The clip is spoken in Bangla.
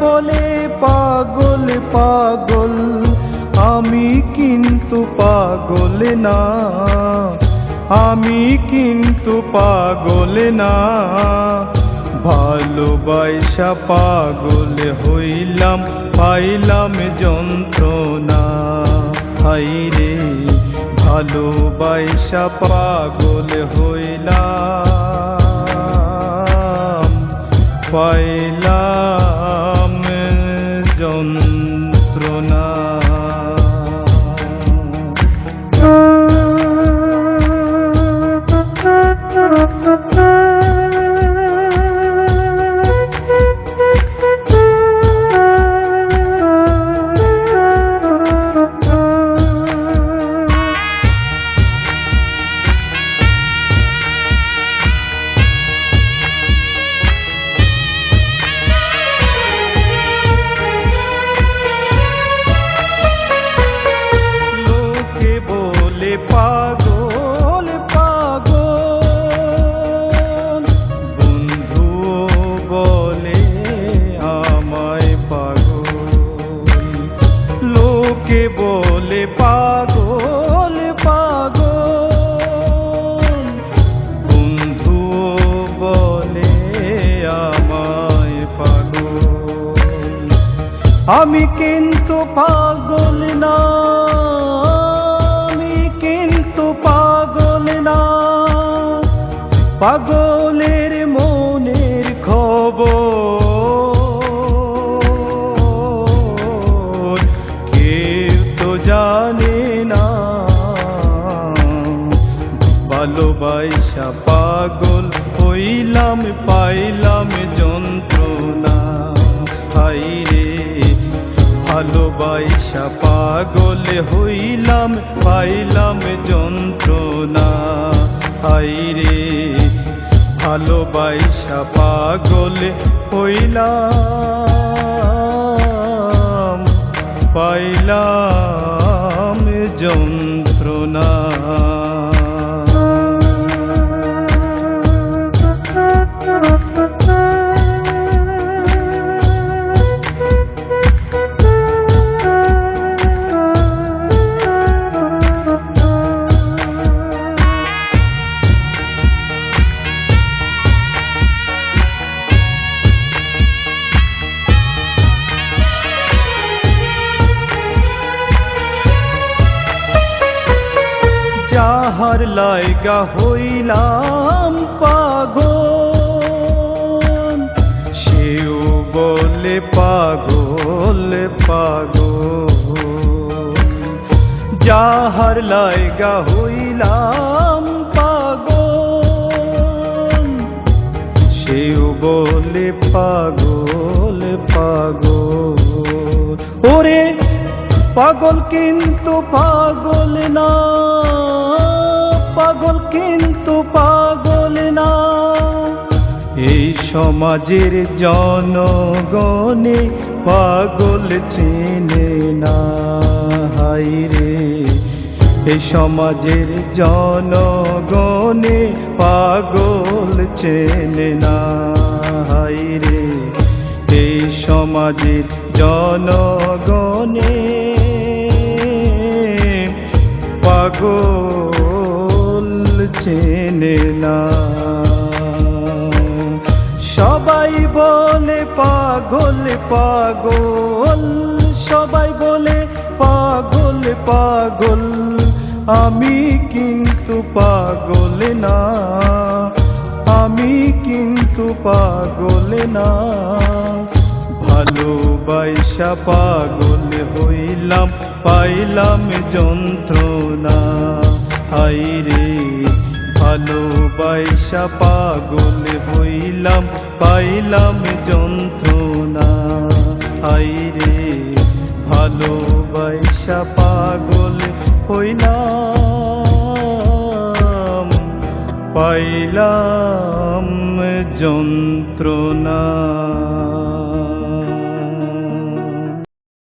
বলে পাগল পাগল। আমি কিন্তু পাগল না, আমি কিন্তু পাগল না। ভালোবাসা পাগল হইলাম, পাইলাম যন্ত্রণা। হাইরে, ভালোবাসা পাগল হইলাম। পাইলাম বলে পাগল পাগল। বন্ধু বলে আমায় পাগল। আমি কিন্তু পাগল না, আমি কিন্তু পাগল না। পাগলের জানে না। ভালোবাসা পাগল হইলাম, পাইলাম যন্ত্রণা। হাইরে ভালোবাসা পাগল হইলাম, পাইলাম যন্ত্রণা। হাইরে ভালোবাসা পাগল হইলাম। পাইলাম যাহার লাইগা হইলাম পাগল। সেও বলে পাগল পাগল। যাহার লাইগা হইলাম পাগল, সেও বলে পাগল পাগল। ওরে পাগল কিন্তু পাগল না। পাগল কিন্তু পাগল না। এই সমাজের জনগণে পাগল চেনে না। হাইরে এই সমাজের জনগণে পাগল চেনে না। হাইরে এই সমাজের জনগণে পাগল চেনে না। সবাই বলে পাগল পাগল। সবাই বলে পাগল পাগল। আমি কিন্তু পাগল না। আমি কিন্তু পাগল না। ভালোবাসা পাগল হইলাম, পাইলাম যন্ত্রণা। হাইরে ভালোবাসা পাগল হইলাম পাইলাম যন্ত্রণা। হাইরে ভালোবাসা পাগল হইলাম পাইলাম যন্ত্রণা।